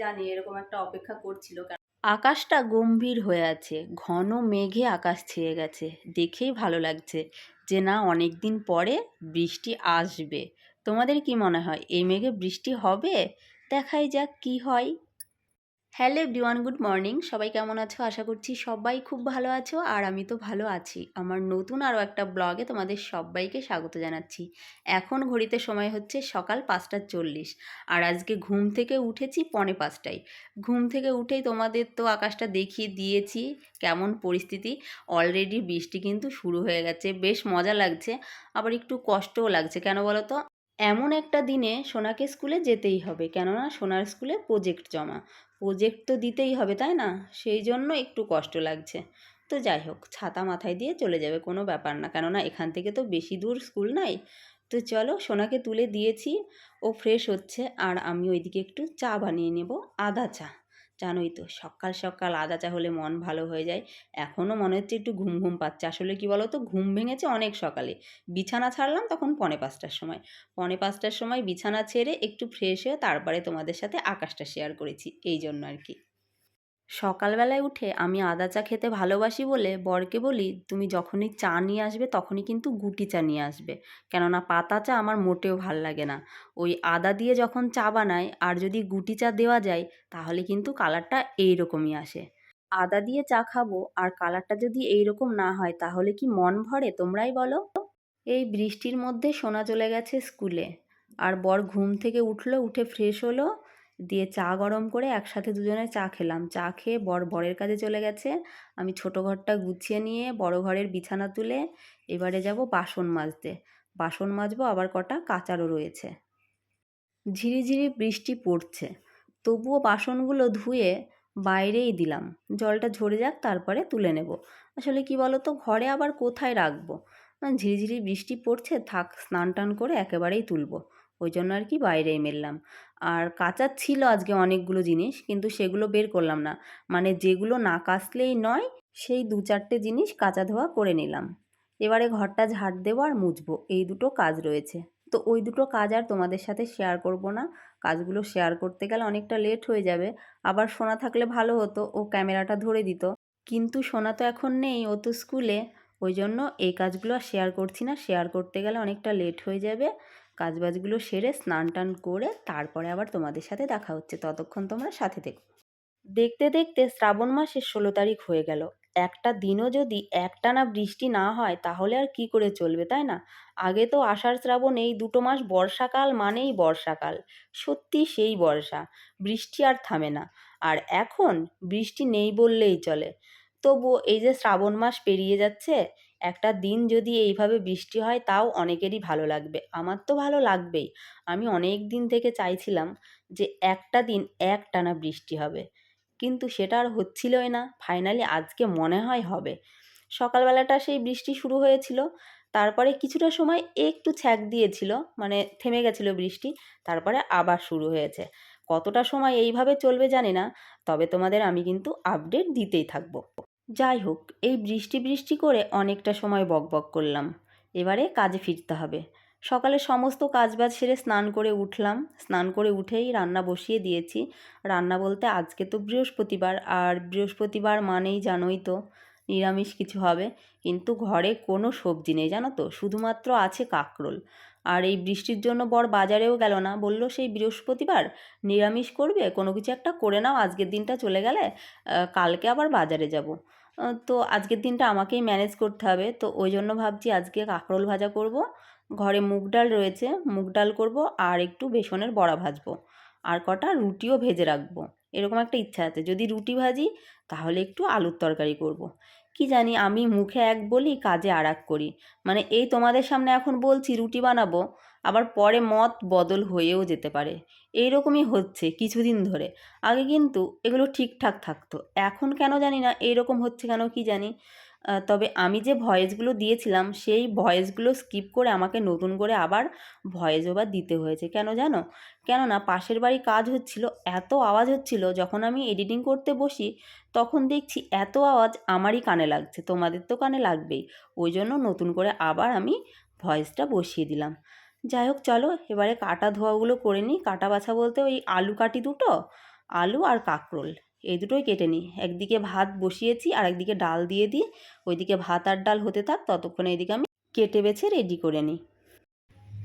জানি এরকম একটা অপেক্ষা করছিল আকাশটা গম্ভীর হয়ে আছে, ঘন মেঘে আকাশ ছেয়ে গেছে, দেখেই ভালো লাগছে যে না অনেক দিন পরে বৃষ্টি আসবে। তোমাদের কি মনে হয়, এই মেঘে বৃষ্টি হবে? দেখাই যাক কি হয়। Hello everyone, good morning. সবাই কেমন আছো? আশা করছি সবাই খুব ভালো আছো আর আমি তো ভালো আছি। আমার নতুন আরও একটা ব্লগে তোমাদের সবাইকে স্বাগত জানাচ্ছি। এখন ঘড়িতে সময় হচ্ছে সকাল পাঁচটা চল্লিশ আর আজকে ঘুম থেকে উঠেছি পনে পাঁচটায়। ঘুম থেকে উঠেই তোমাদের তো আকাশটা দেখিয়ে দিয়েছি কেমন পরিস্থিতি। অলরেডি বৃষ্টি কিন্তু শুরু হয়ে গেছে, বেশ মজা লাগছে, আবার একটু কষ্টও লাগছে। কেন বলো তো? এমন একটা দিনে সোনাকে স্কুলে যেতেই হবে। কেননা সোনার স্কুলে প্রজেক্ট জমা। প্রজেক্ট তো দিতেই হবে, তাই না? সেই জন্য একটু কষ্ট লাগছে। তো যাই হোক, ছাতা মাথায় দিয়ে চলে যাবে, কোনো ব্যাপার না। কেননা এখান থেকে তো বেশি দূর স্কুল নাই। তো চলো, সোনাকে তুলে দিয়েছি। ও ফ্রেশ হচ্ছে, আর আমি ওইদিকে একটু চা বানিয়ে নেব, আদা চা। জানোই তো, সকাল সকাল আদা চা হলে মন ভালো হয়ে যায়। এখনও মনে হচ্ছে একটু ঘুম ঘুম পাচ্ছে। আসলে কি বলো তো ঘুম ভেঙেছে অনেক সকালে। বিছানা ছাড়লাম তখন পনে পাঁচটার সময়। পনে পাঁচটার সময় বিছানা ছেড়ে একটু ফ্রেশ হয়ে তারপরে তোমাদের সাথে আকাশটা শেয়ার করেছি। এই জন্য আর কি। সকালবেলায় উঠে আমি আদা চা খেতে ভালোবাসি বলে বরকে বলি, তুমি যখনই চা নিয়ে আসবে তখনই কিন্তু গুটি চা নিয়ে আসবে। কেননা পাতা চা আমার মোটেও ভালো লাগে না। ওই আদা দিয়ে যখন চা বানায় আর যদি গুটি চা দেওয়া যায় তাহলে কিন্তু কালারটা এই রকমই আসে। আদা দিয়ে চা খাব আর কালারটা যদি এই রকম না হয় তাহলে কি মন ভরে তোমরাই বলো? এই বৃষ্টির মধ্যে সোনা চলে গেছে স্কুলে। আর বর ঘুম থেকে উঠল, উঠে ফ্রেশ হলো। দিয়ে চা গরম করে একসাথে দুজনে চা খেলাম। চা খেয়ে বর বরের কাজে চলে গেছে। আমি ছোটো ঘরটা গুছিয়ে নিয়ে বড় ঘরের বিছানা তুলে এবারে যাব বাসন মাজতে। বাসন মাজবো, আবার কটা কাচারও রয়েছে। ঝিরিঝিরি বৃষ্টি পড়ছে। তবুও বাসনগুলো ধুয়ে বাইরেই দিলাম। জলটা ঝরে যাক, তারপরে তুলে নেব। আসলে কি বলো তো ঘরে আবার কোথায় রাখব? ঝিরিঝিরি বৃষ্টি পড়ছে, থাক, স্নান টান করে একেবারেই তুলবো। ওই জন্য আর কি বাইরেই মেললাম। আর কাচার ছিল আজকে অনেকগুলো জিনিস, কিন্তু সেগুলো বের করলাম না। মানে যেগুলো না কাচলেই নয়, সেই দু চারটে জিনিস কাচা ধোয়া করে নিলাম। এবারে ঘরটা ঝাড় দেবো আর মুছবো। এই দুটো কাজ রয়েছে। তো ওই দুটো কাজ আর তোমাদের সাথে শেয়ার করব না। কাজগুলো শেয়ার করতে গেলে অনেকটা লেট হয়ে যাবে। আবার সোনা থাকলে ভালো হতো, ও ক্যামেরাটা ধরে দিত। কিন্তু সোনা তো এখন নেই, ও তো স্কুলে। ওই জন্য এই কাজগুলো আর শেয়ার করছি না। শেয়ার করতে গেলে অনেকটা লেট হয়ে যাবে। কাজবাজগুলো সেরে স্নান টান করে তারপরে আবার তোমাদের সাথে দেখা হচ্ছে। ততক্ষণ তোমরা সাথে দেখো দেখতে দেখতে শ্রাবণ মাসের ষোলো তারিখ হয়ে গেল। একটা দিনও যদি একটানা বৃষ্টি না হয়, তাহলে আর কি করে চলবে, তাই না? আগে তো আষাঢ় শ্রাবণ এই দুটো মাস বর্ষাকাল মানেই বর্ষাকাল। সত্যি সেই বর্ষা। বৃষ্টি আর থামে না। আর এখন বৃষ্টি নেই বললেই চলে। তবুও এই যে শ্রাবণ মাস পেরিয়ে যাচ্ছে একটা দিন যদি এইভাবে বৃষ্টি হয়, তাও অনেকেরই ভালো লাগবে। আমার তো ভালো লাগবেই। আমি অনেক দিন থেকে চাইছিলাম যে একটা দিন একটানা বৃষ্টি হবে। কিন্তু সেটা আর হচ্ছিলই না। ফাইনালি আজকে মনে হয় হবে। সকালবেলাটা সেই বৃষ্টি শুরু হয়েছিল। তারপরে কিছুটা সময় একটু ছ্যাক দিয়েছিল মানে থেমে গেছিল বৃষ্টি। তারপরে আবার শুরু হয়েছে। কতটা সময় এইভাবে চলবে জানি না। তবে তোমাদের আমি কিন্তু আপডেট দিতেই থাকব। যাই হোক, এই বৃষ্টি বৃষ্টি করে অনেকটা সময় বকবক করলাম। এবারে কাজে ফিরতে হবে। সকালে সমস্ত কাজবাজ সেরে স্নান করে উঠলাম। স্নান করে উঠেই রান্না বসিয়ে দিয়েছি। রান্না বলতে আজকে তো বৃহস্পতিবার, আর বৃহস্পতিবার মানেই জানোই তো, নিরামিষ কিছু হবে। কিন্তু ঘরে কোনো সবজি নেই, জানো তো? শুধুমাত্র আছে কাকরোল। আর এই বৃষ্টির জন্য বর বাজারেও গেল না। বলল, সেই বৃহস্পতিবার নিরামিষ করবে? কোনো কিছু একটা করে নাও, আজকের দিনটা চলে গেলে কালকে আবার বাজারে যাব। তো আজকের দিনটা আমাকেই ম্যানেজ করতে হবে। তো ওই জন্য ভাবছি আজকে কাঁকরোল ভাজা করব। ঘরে মুগ ডাল রয়েছে, মুগ ডাল করব আর একটু বেসনের বড়া ভাজবো। আর কটা রুটিও ভেজে রাখব। এরকম একটা ইচ্ছা আছে। যদি রুটি ভাজি, তাহলে একটু আলুর তরকারি করব। কি জানি আমি মুখে এক বলি, কাজে আর করি। মানে এই তোমাদের সামনে এখন বলছি রুটি বানাবো। আবার পরে মত বদল হয়েও যেতে পারে। এই রকমই হচ্ছে কিছুদিন ধরে। আগে কিন্তু এগুলো ঠিকঠাক থাকতো। এখন কেন জানি না এইরকম হচ্ছে কেন কি জানি। তবে আমি যে ভয়েসগুলো দিয়েছিলাম, সেই ভয়েসগুলো স্কিপ করে আমাকে নতুন করে আবার ভয়েস ওভার দিতে হয়েছে। কেন জানো? কেননা পাশের বাড়ি কাজ হচ্ছিল, এত আওয়াজ হচ্ছিল, যখন আমি এডিটিং করতে বসি, তখন দেখছি এত আওয়াজ আমারই কানে লাগছে, তোমাদের তো কানে লাগবেই। ওই জন্য নতুন করে আবার আমি ভয়েসটা বসিয়ে দিলাম। যাই হোক, চলো, এবারে কাটা ধোয়াগুলো করে নিই। কাটা বাছা বলতে ওই আলু কাটি দুটো, আলু আর কাঁকরোল। এই দুটোই কেটে নিই। একদিকে ভাত বসিয়েছি আর একদিকে ডাল দিয়ে দিই। ওইদিকে ভাত আর ডাল হতে থাক, ততক্ষণে এদিকে আমি কেটে বেছে রেডি করে নিই।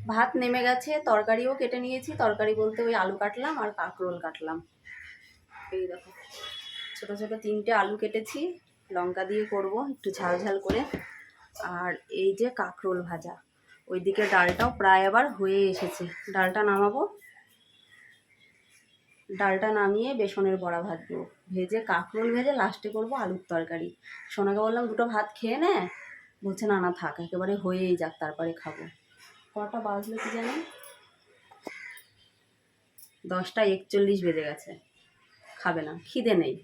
ভাত নেমে গেছে, তরকারিও কেটে নিয়েছি। তরকারি বলতে ওই আলু কাটলাম আর কাঁকরোল কাটলাম। এই দেখো, ছোটো ছোটো তিনটে আলু কেটেছি। লঙ্কা দিয়ে করব একটু ঝাল ঝাল করে। আর এই যে কাঁকরোল ভাজা। ওইদিকে ডালটাও প্রায় আবার হয়ে এসেছে। ডালটা নামাবো। ডালটা নামিয়ে বেসনের বড়া ভাজবো। ভেজে কাঁকরোল ভেজে লাস্টে করব আলুর তরকারি। সোনাকে বললাম, দুটো ভাত খেয়ে নে? বলছে, না না, থাক, একেবারে হয়েই যাক, তারপরে খাব। কটা বাজলো কি জানি? দশটা একচল্লিশ বেজে গেছে। খাবে না, খিদে নেই।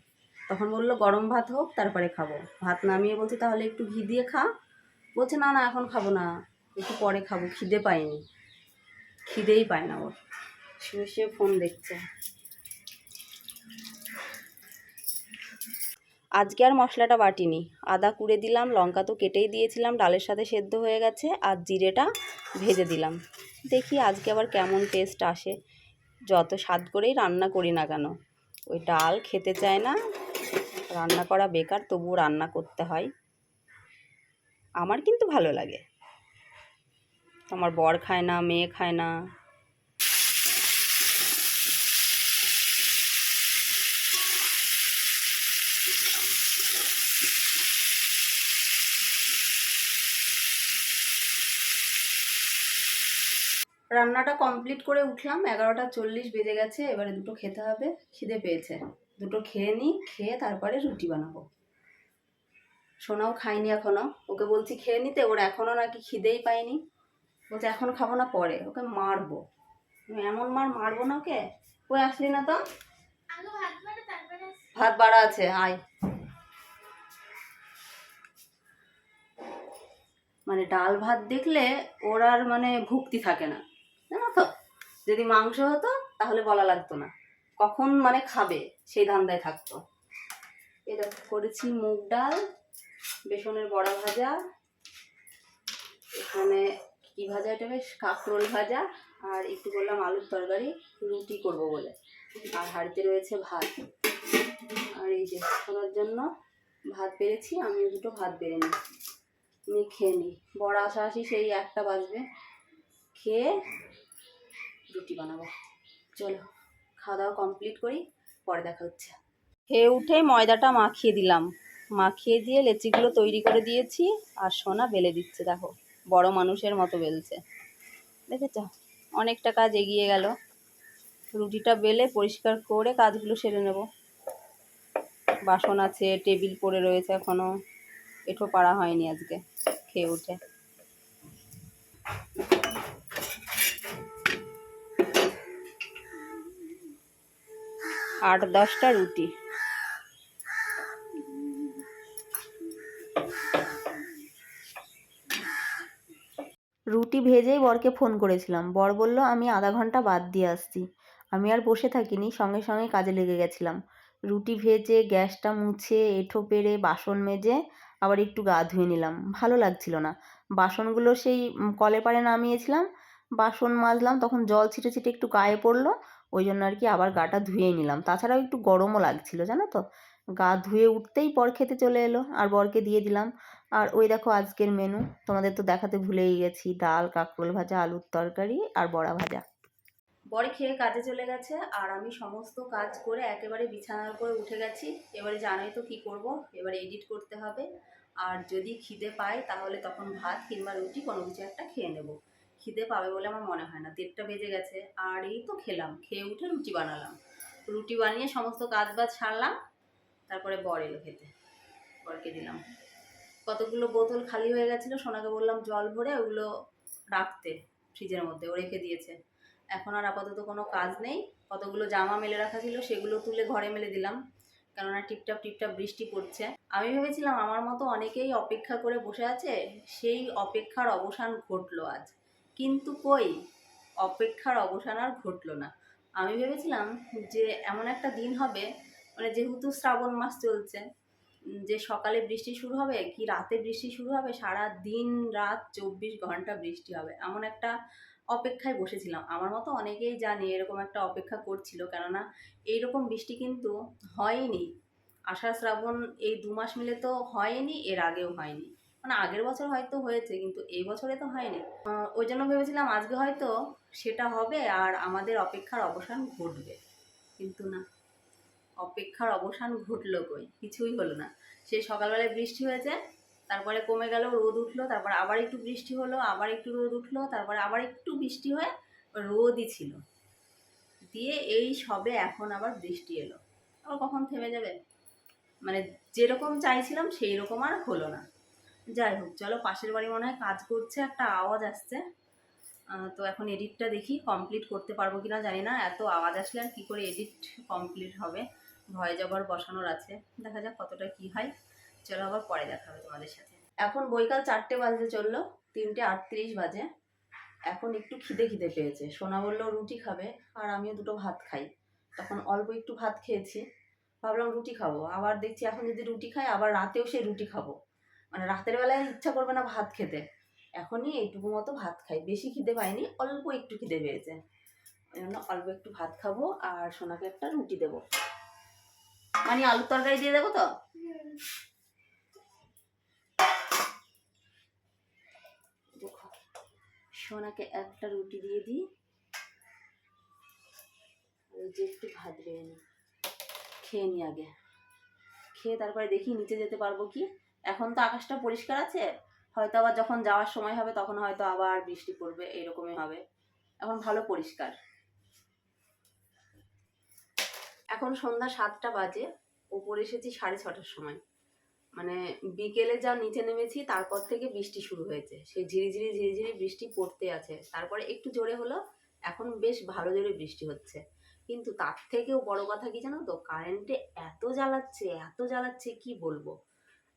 তখন বলল, গরম ভাত হোক, তারপরে খাব। ভাত নামিয়ে বলছি, তাহলে একটু ঘি দিয়ে খা। বলছে, না না, এখন খাব না। একটু পরে খাব খিদে পাইনি খিদেই পায় না ওর। শুয়ে শুয়ে ফোন দেখছে। আজকে আর মশলাটা বাটিনি। আদা কুড়ে দিলাম লঙ্কা তো কেটেই দিয়েছিলাম ডালের সাথে সেদ্ধ হয়ে গেছে আর জিরেটা ভেজে দিলাম। দেখি আজকে আবার কেমন টেস্ট আসে। যত স্বাদ করেই রান্না করি না কেন। ওই ডাল খেতে চায় না রান্না করা বেকার তবুও রান্না করতে হয়। আমার কিন্তু ভালো লাগে। আমার বর খায় না, মেয়ে খায় না। রান্নাটা কমপ্লিট করে উঠলাম, এগারোটা চল্লিশ বেজে গেছে, এবারে দুটো খেতে হবে, খিদে পেয়েছে। দুটো খেয়ে নিই, খেয়ে তারপরে রুটি বানাবো। সোনাও খাইনি এখনও, ওকে বলছি খেয়ে নিতে, ওর এখনও নাকি খিদেই পায়নি। বলছে এখন খাব না পরে ওকে মারবো। এমন মার মারবো না ওকে? ওই আসলি না তো? ভাত বাড়া আছে আয়। মানে ডাল ভাত দেখলে ওর আর মানে ভুক্তি থাকে না জানো তো? যদি মাংস হতো তাহলে বলা লাগতো না। কখন মানে খাবে সেই ধান্দায় থাকতো। এটা করেছি মুগ ডাল বেসনের বড়া ভাজা এখানে কি ভাজা এটা বেশ কাঁকরোল ভাজা, আর একটু করলাম আলুর তরকারি, রুটি করব বলে। আর হাঁড়িতে রয়েছে ভাত। আর এই যে খাওয়ার জন্য ভাত বেড়েছি আমি দুটো ভাত বেড়ে নিই। নিয়ে খেয়ে নিই। বড় আশাআশি সেই একটা বাজবে। খেয়ে রুটি বানাবো। চলো, খাওয়া দাওয়া কমপ্লিট করি, পরে দেখা হচ্ছে। খেয়ে উঠে ময়দাটা মাখিয়ে দিলাম। মাখিয়ে দিয়ে লেচিগুলো তৈরি করে দিয়েছি, আর সোনা বেলে দিচ্ছে, দেখো। বড় মানুষের মতো বেলছে। দেখেছ? অনেকটা কাজ এগিয়ে গেল। রুটিটা বেলে পরিষ্কার করে কাজগুলো সেরে নেব। বাসন আছে, টেবিল পড়ে রয়েছে এখনও এঠো পাড়া হয়নি আজকে, খেয়ে উঠে। আট দশটা রুটি। রুটি ভেজেই বরকে ফোন করেছিলাম। বর বলল, আমি আধা ঘণ্টা বাদ দিয়ে আসছি। আমি আর বসে থাকিনি, সঙ্গে সঙ্গে কাজে লেগে গেছিলাম। রুটি ভেজে, গ্যাসটা মুছে, এঁঠো পেরে বাসন মেজে আবার একটু গা ধুয়ে নিলাম। ভালো লাগছিল না। বাসনগুলো সেই কলে পাড়ে নামিয়েছিলাম, বাসন মাজলাম, তখন জল ছিটে ছিটে একটু গায়ে পড়ল, ওই জন্য আর কি আবার গাটা ধুয়েই নিলাম। তাছাড়াও একটু গরমও লাগছিল, জানো তো। গা ধুয়ে উঠতেই বর খেতে চলে এলো, আর বরকে দিয়ে দিলাম আর ওই দেখো আজকের মেনু তোমাদের তো দেখাতে ভুলেই গেছি, ডাল, কাঁকরোল ভাজা, আলুর তরকারি আর বড়া ভাজা। বর খেয়ে কাজে চলে গেছে আর আমি সমস্ত কাজ করে একেবারে বিছানার উপরে উঠে গেছি। এবারে জানোই তো কি করব, এবারে এডিট করতে হবে। আর যদি খিদে পাই তাহলে তখন ভাত কিংবা রুটি কোনো কিছু একটা খেয়ে নেব। খিদে পাবে বলে আমার মনে হয় না, দেড়টা বেজে গেছে। আর এই তো খেলাম, খেয়ে উঠে রুটি বানালাম। রুটি বানিয়ে সমস্ত কাজ বাজ সারলাম, তারপরে বর এলো খেতে। বরকে দিলাম। কতগুলো বোতল খালি হয়ে গেছিল, সোনাকে বললাম, জল ভরে ওগুলো রাখতে ফ্রিজের মধ্যে, ও রেখে দিয়েছে। এখন আর আপাতত কোনো কাজ নেই। কতগুলো জামা মেলে রাখা ছিল, সেগুলো তুলে ঘরে মেলে দিলাম। কেননা টিপটাপ টিপটাপ বৃষ্টি পড়ছে। আমি ভেবেছিলাম, আমার মতো অনেকেই অপেক্ষা করে বসে আছে, সেই অপেক্ষার অবসান ঘটলো আজ। কিন্তু কই? অপেক্ষার অবসান আর ঘটলো না। আমি ভেবেছিলাম যে, এমন একটা দিন হবে মানে যেহেতু শ্রাবণ মাস চলছে যে সকালে বৃষ্টি শুরু হবে কি রাতে বৃষ্টি শুরু হবে, সারা দিন রাত চব্বিশ ঘণ্টা বৃষ্টি হবে। এমন একটা অপেক্ষায় বসেছিলাম। আমার মতো অনেকেই জানে এরকম একটা অপেক্ষা করছিল, কেননা এইরকম বৃষ্টি কিন্তু হয়নি। আষাঢ়, শ্রাবণ এই দু মাস মিলে তো হয়নি, এর আগেও হয়নি। মানে আগের বছর হয়তো হয়েছে, কিন্তু এই বছরে তো হয়নি। ওই জন্য ভেবেছিলাম আজকে হয়তো সেটা হবে আর আমাদের অপেক্ষার অবসান ঘটবে। কিন্তু না। অপেক্ষার অবসান ঘটলো কই? কিছুই হলো না। সেই সকালবেলায় বৃষ্টি হয়েছে, তারপরে কমে গেল, রোদ উঠল, তারপর আবার একটু বৃষ্টি হলো, আবার একটু রোদ উঠল, তারপরে আবার একটু বৃষ্টি হয়ে রোদই ছিল। দিয়ে এই সবে এখন আবার বৃষ্টি এলো। আবার কখন থেমে যাবে? মানে যেরকম চাইছিলাম সেই রকম আর হলো না। যাই হোক, চলো পাশের বাড়ি মনে হয় কাজ করছে, একটা আওয়াজ আসছে। তো এখন এডিটটা দেখি কমপ্লিট করতে পারব কিনা জানি না, এত আওয়াজ আসলে আর কী করে এডিট কমপ্লিট হবে? ভয় জবর বসানোর আছে। দেখা যাক কতটা কি হয়। চলো আবার পরে দেখা হবে তোমাদের সাথে। এখন বৈকাল চারটে বাজতে চলল, তিনটে আটত্রিশ বাজে। এখন একটু খিদে খিদে পেয়েছে। সোনা বলল, রুটি খাবে। আর আমিও দুটো ভাত খাই। তখন অল্প একটু ভাত খেয়েছি। ভাবলাম রুটি খাব। আবার দেখছি এখন যদি রুটি খাই, আবার রাতেও সে রুটি খাব। মানে রাতের বেলায় ইচ্ছা করবে না ভাত খেতে। এখনই এইটুকু মতো ভাত খাই। বেশি খিদে পাইনি, অল্প একটু খিদে পেয়েছে। ওই জন্য অল্প একটু ভাত খাব আর সোনাকে একটা রুটি দেবো। মানে আলুর তরকারি দিয়ে দেবো তো? সোনাকে একটা রুটি দিয়ে দিই। যে একটু ভাত বেড়ে নিই। খেয়ে নি আগে। খেয়ে তারপরে দেখি নিচে যেতে পারব কি? এখন তো আকাশটা পরিষ্কার আছে। হয়তো আবার যখন যাওয়ার সময় হবে, তখন হয়তো আবার বৃষ্টি পড়বে, এরকমই হবে। এখন ভালো পরিষ্কার। এখন সন্ধ্যা সাতটা বাজে, ওপরে এসেছি সাড়ে ছটার সময়। মানে বিকেলে যা নিচে নেমেছি, তারপর থেকে বৃষ্টি শুরু হয়েছে। সেই ঝিরিঝিরি ঝিরিঝিরি বৃষ্টি পড়তে আছে। তারপরে একটু জোরে হলো, এখন বেশ ভালো জোরে বৃষ্টি হচ্ছে। কিন্তু তার থেকেও বড় কথা কি জানো তো? কারেন্টে এত জ্বালাচ্ছে এত জ্বালাচ্ছে, কি বলব?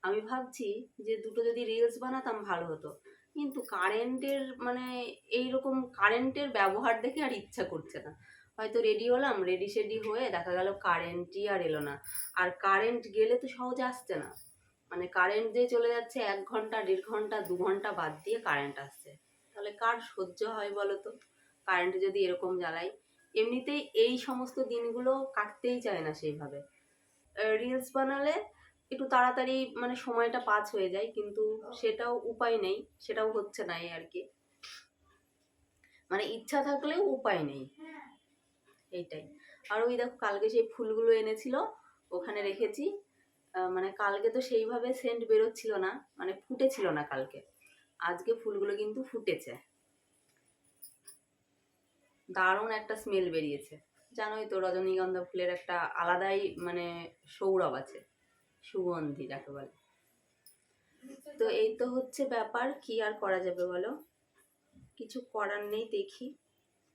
আমি ভাবছি যে দুটো যদি রিলস বানাতাম ভালো হতো। কিন্তু কারেন্টের মানে এইরকম, কারেন্টের ব্যবহার দেখে আর ইচ্ছা করছে না। হয়তো রেডি হলাম রেডি সেডি হয়ে দেখা গেল কারেন্টই আর এলো না। আর কারেন্ট গেলে তো সহজে আসছে না। মানে কারেন্ট যে চলে যাচ্ছে এক ঘণ্টা, দেড় ঘণ্টা, দু ঘণ্টা বাদ দিয়ে কারেন্ট আসছে। তাহলে কার সহ্য হয় বলো তো? কারেন্ট যদি এরকম জ্বালাই। এমনিতেই এই সমস্ত দিনগুলো কাটতেই চায় না সেইভাবে। রিলস বানালে একটু তাড়াতাড়ি মানে সময়টা পাস হয়ে যায়, কিন্তু সেটাও উপায় নেই, সেটাও হচ্ছে না এই আর কি। মানে ইচ্ছা থাকলেও উপায় নেই। এইটাই। আর ওই দেখো কালকে সেই ফুলগুলো এনেছিল, ওখানে রেখেছি। মানে কালকে তো সেইভাবে সেন্ট বেরোচ্ছিল না মানে ফুটেছিল না কালকে। আজকে ফুলগুলো কিন্তু ফুটেছে। দারুণ একটা স্মেল বেরিয়েছে। জানোই তো রজনীগন্ধা ফুলের একটা আলাদাই মানে সৌরভ আছে, সুগন্ধি যাকে বলে। তো এই তো হচ্ছে ব্যাপার, কি আর করা যাবে বলো? কিছু করার নেই, দেখি।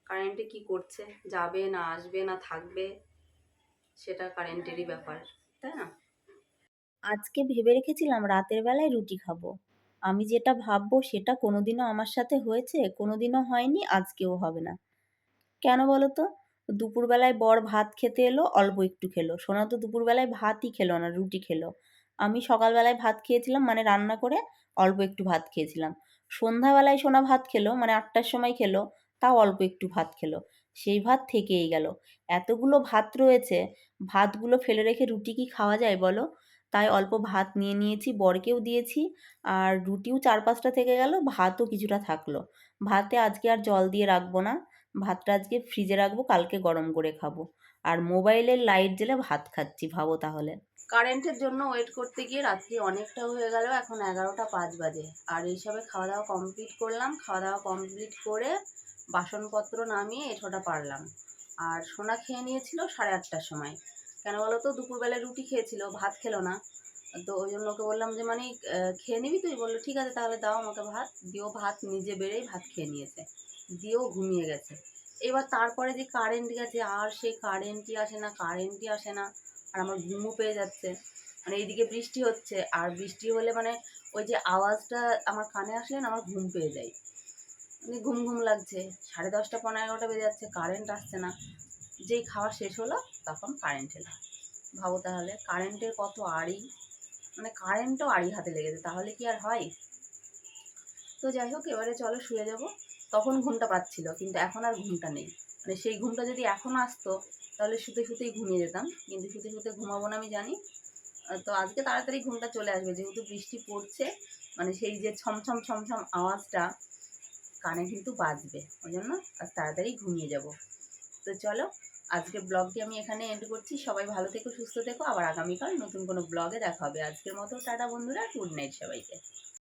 কারেন্টে কি করছে? যাবে না, আসবে না, থাকবে? সেটা কারেন্টেরই ব্যাপার, তাই না? আজকে ভেবে রেখেছিলাম রাতের বেলায় রুটি খাব। আমি যেটা ভাববো সেটা কোনোদিনও আমার সাথে হয়েছে, কোনোদিনও হয়নি, আজকেও হবে না। কেন বলো তো? দুপুরবেলায় বর ভাত খেতে এলো, অল্প একটু খেলো। সোনা তো, দুপুরবেলায় ভাতই খেলো না, রুটি খেলো। আমি সকালবেলায় ভাত খেয়েছিলাম মানে রান্না করে অল্প একটু ভাত খেয়েছিলাম। সন্ধ্যাবেলায় সোনা ভাত খেলো মানে আটটার সময় খেলো। তাও অল্প একটু ভাত খেলো। সেই ভাত থেকেই গেল। এতগুলো ভাত রয়েছে, ভাতগুলো ফেলে রেখে রুটি কি খাওয়া যায় বলো? তাই অল্প ভাত নিয়ে নিয়েছি, বরকেও দিয়েছি, আর রুটিও চার পাঁচটা থেকে গেল, ভাতও কিছুটা থাকল। ভাতে আজকে আর জল দিয়ে রাখব না, ভাতটা আজকে ফ্রিজে রাখব, কালকে গরম করে খাব। আর মোবাইলের লাইট জ্বেলে ভাত খাচ্ছি, ভাবো তাহলে। কারেন্টের জন্য ওয়েট করতে গিয়ে রাত্রি অনেকটা হয়ে গেল, এখন এগারোটা পাঁচ বাজে। আর এইসবে খাওয়া দাওয়া কমপ্লিট করলাম, খাওয়া দাওয়া কমপ্লিট করে বাসনপত্র নামিয়ে এঠোটা পারলাম। আর সোনা খেয়ে নিয়েছিল সাড়ে আটটার সময়। কেন বলো তো দুপুরবেলায় রুটি খেয়েছিল, ভাত খেলো না। তো ওই জন্য ওকে বললাম যে মানে খেয়ে নিবি তুই? বলল, ঠিক আছে, তাহলে দাও আমাকে ভাত। দিয়েও ভাত, নিজে বেড়েই ভাত খেয়ে নিয়েছে। দিয়েও ঘুমিয়ে গেছে। এবার তারপরে যে কারেন্ট গেছে, আর সেই কারেন্টই আসে না কারেন্টই আসে না, আর আমার ঘুমও পেয়ে যাচ্ছে। মানে এইদিকে বৃষ্টি হচ্ছে, আর বৃষ্টি হলে মানে ওই যে আওয়াজটা আমার কানে আসলে না, আমার ঘুম পেয়ে যায়। ঘুম ঘুম লাগছে। সাড়ে দশটা, পনেরো, এগারোটা বেজে যাচ্ছে কারেন্ট আসছে না। যেই খাওয়া শেষ হলো, তখন কারেন্ট এলো। ভাবো তাহলে কারেন্টের কত আড়ি? মানে কারেন্টও আড়ি হাতে লেগেছে, তাহলে কি আর হয়? তো যাই হোক, এবারে চলো শুয়ে যাব। তখন ঘুমটা পাচ্ছিল, কিন্তু এখন আর ঘুমটা নেই। মানে সেই ঘুমটা যদি এখন আসতো, তাহলে শুতে শুতেই ঘুমিয়ে যেতাম। কিন্তু শুতে শুতে ঘুমাবো না আমি জানি। তো আজকে তাড়াতাড়ি ঘুমটা চলে আসবে। যেহেতু বৃষ্টি পড়ছে মানে সেই যে ছমছম ছমছম আওয়াজটা কানে কিন্তু বাজবে ওই জন্য আজ তাড়াতাড়ি ঘুমিয়ে যাব। তো চলো আজকের ব্লগটি আমি এখানে এন্ড করছি। সবাই ভালো থেকো, সুস্থ থেকো। আবার আগামীকাল নতুন কোনো ব্লগে দেখা হবে। আজকের মতো টাটা বন্ধুরা গুড নাইট সবাইকে।